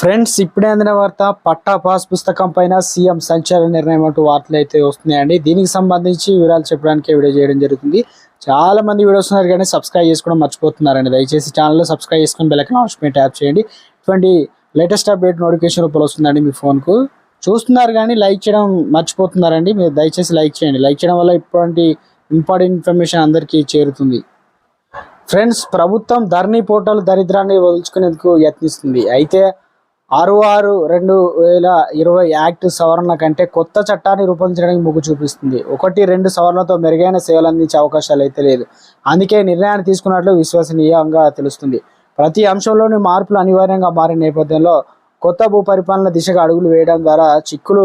Friends ఇప్పుడే అందిన వార్త పట్టా పాస్ పుస్తకం పైన సీఎం సంచలన నిర్ణయం అంటూ వార్తలు అయితే వస్తున్నాయండి. దీనికి సంబంధించి వివరాలు చెప్పడానికి వీడియో చేయడం జరుగుతుంది. చాలా మంది వీడియోస్ ఉన్నారు కానీ సబ్స్క్రైబ్ చేసుకోవడం మర్చిపోతున్నారండి. దయచేసి ఛానల్లో సబ్స్క్రైబ్ చేసుకుని బెల్ ఐకాన్ ఆప్షన్ ట్యాప్ చేయండి. ఇటువంటి లేటెస్ట్ అప్డేట్ నోటిఫికేషన్ రూపంలో వస్తుందండి మీ ఫోన్కు. చూస్తున్నారు కానీ లైక్ చేయడం మర్చిపోతున్నారండి. మీరు దయచేసి లైక్ చేయండి. లైక్ చేయడం వల్ల ఇటువంటి ఇంపార్టెంట్ ఇన్ఫర్మేషన్ అందరికీ చేరుతుంది. ఫ్రెండ్స్ ప్రభుత్వం ధరణి పోర్టల్ దరిద్రాన్ని వదులుచుకునేందుకు యత్నిస్తుంది. అయితే ఆరు ఆరు రెండు వేల ఇరవై యాక్ట్ సవరణ కంటే కొత్త చట్టాన్ని రూపొందించడానికి మొగ్గు చూపిస్తుంది. ఒకటి రెండు సవరణతో మెరుగైన సేవలు అందించే అవకాశాలు అయితే లేదు. అందుకే నిర్ణయాన్ని తీసుకున్నట్లు విశ్వసనీయంగా తెలుస్తుంది. ప్రతి అంశంలోని మార్పులు అనివార్యంగా మారిన నేపథ్యంలో కొత్త భూ పరిపాలన దిశగా అడుగులు వేయడం ద్వారా చిక్కులు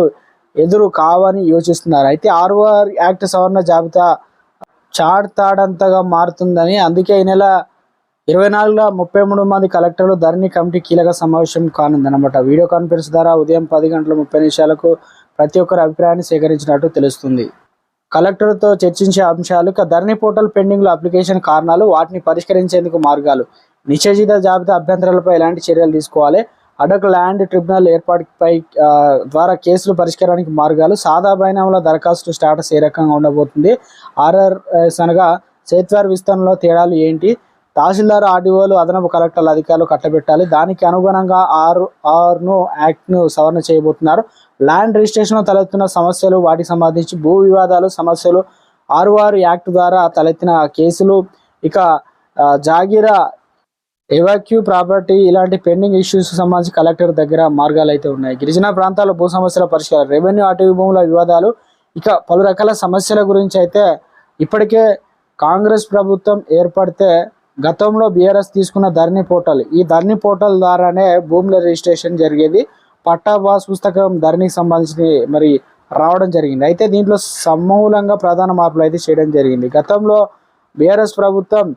ఎదురు కావని యోచిస్తున్నారు. అయితే ఆర్ఓఆర్ యాక్ట్ సవరణ జాబితా చాడ్తాడంతగా మారుతుందని అందుకే ఈ నెల ఇరవై నాలుగులో ముప్పై మూడు మంది కలెక్టర్లు ధరణి కమిటీ కీలక సమావేశం కానుందన్నమాట. వీడియో కాన్ఫరెన్స్ ద్వారా ఉదయం పది గంటల ముప్పై నిమిషాలకు ప్రతి ఒక్కరి అభిప్రాయాన్ని సేకరించినట్టు తెలుస్తుంది. కలెక్టర్తో చర్చించే అంశాలు ధరణి పోర్టల్ పెండింగ్లో అప్లికేషన్ కారణాలు వాటిని పరిష్కరించేందుకు మార్గాలు నిషేధిత జాబితా అభ్యంతరాలపై ఎలాంటి చర్యలు తీసుకోవాలి అడక్ ల్యాండ్ ట్రిబ్యునల్ ఏర్పాటుపై ద్వారా కేసులు పరిష్కారానికి మార్గాలు సాదా బైనాముల దరఖాస్తు స్టాటస్ ఏ రకంగా ఉండబోతుంది ఆర్ఆర్ఎస్ అనగా సేత్వార్ విస్తరణలో తేడాలు ఏంటి తహసీల్దార్ ఆర్డీఓలు అదనపు కలెక్టర్ల అధికారులు కట్టబెట్టాలి. దానికి అనుగుణంగా ఆరు ఆర్ను యాక్ట్ను సవరణ చేయబోతున్నారు. ల్యాండ్ రిజిస్ట్రేషన్లో తలెత్తున్న సమస్యలు వాటికి సంబంధించి భూ వివాదాలు సమస్యలు ఆరు ఆరు యాక్ట్ ద్వారా తలెత్తిన కేసులు ఇక జాగీరా ఎవాక్యూ ప్రాపర్టీ ఇలాంటి పెండింగ్ ఇష్యూస్ సంబంధించి కలెక్టర్ దగ్గర మార్గాలు అయితే ఉన్నాయి. గిరిజన ప్రాంతాల్లో భూ సమస్యల పరిష్కారం రెవెన్యూ అటవీ భూముల వివాదాలు ఇక పలు రకాల సమస్యల గురించి అయితే ఇప్పటికే కాంగ్రెస్ ప్రభుత్వం ఏర్పడితే గతంలో బీఆర్ఎస్ తీసుకున్న ధరణి పోర్టల్. ఈ ధరణి పోర్టల్ ద్వారానే భూముల రిజిస్ట్రేషన్ జరిగేది. పట్టా పాస్ పుస్తకం ధరణికి సంబంధించి మరి రావడం జరిగింది. అయితే దీంట్లో సమూలంగా ప్రధాన మార్పులు అయితే చేయడం జరిగింది. గతంలో బీఆర్ఎస్ ప్రభుత్వం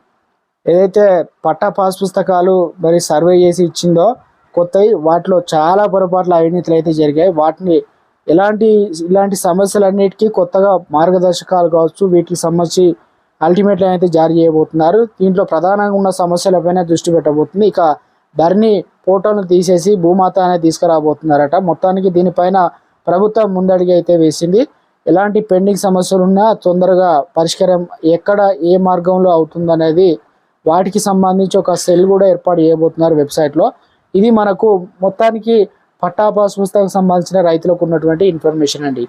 ఏదైతే పట్టా పాస్ పుస్తకాలు మరి సర్వే చేసి ఇచ్చిందో కొత్తవి వాటిలో చాలా పొరపాట్ల అవినీతులు అయితే జరిగాయి. వాటిని ఎలాంటి ఇలాంటి సమస్యలన్నిటికీ కొత్తగా మార్గదర్శకాలు కావచ్చు వీటికి సంబంధించి అల్టిమేట్లీ అయితే జారీ చేయబోతున్నారు. దీంట్లో ప్రధానంగా ఉన్న సమస్యలపైన దృష్టి పెట్టబోతుంది. ఇక ధరణి పోర్టల్ను తీసేసి భూమాత అనేది తీసుకురాబోతున్నారట. మొత్తానికి దీనిపైన ప్రభుత్వం ముందడిగి అయితే వేసింది. ఎలాంటి పెండింగ్ సమస్యలున్నా తొందరగా పరిష్కారం ఎక్కడ ఏ మార్గంలో అవుతుందనేది వాటికి సంబంధించి ఒక సెల్ కూడా ఏర్పాటు చేయబోతున్నారు వెబ్సైట్లో. ఇది మనకు మొత్తానికి పట్టాపాస్ పుస్తకం సంబంధించిన రైతులకు ఉన్నటువంటి ఇన్ఫర్మేషన్ అండి.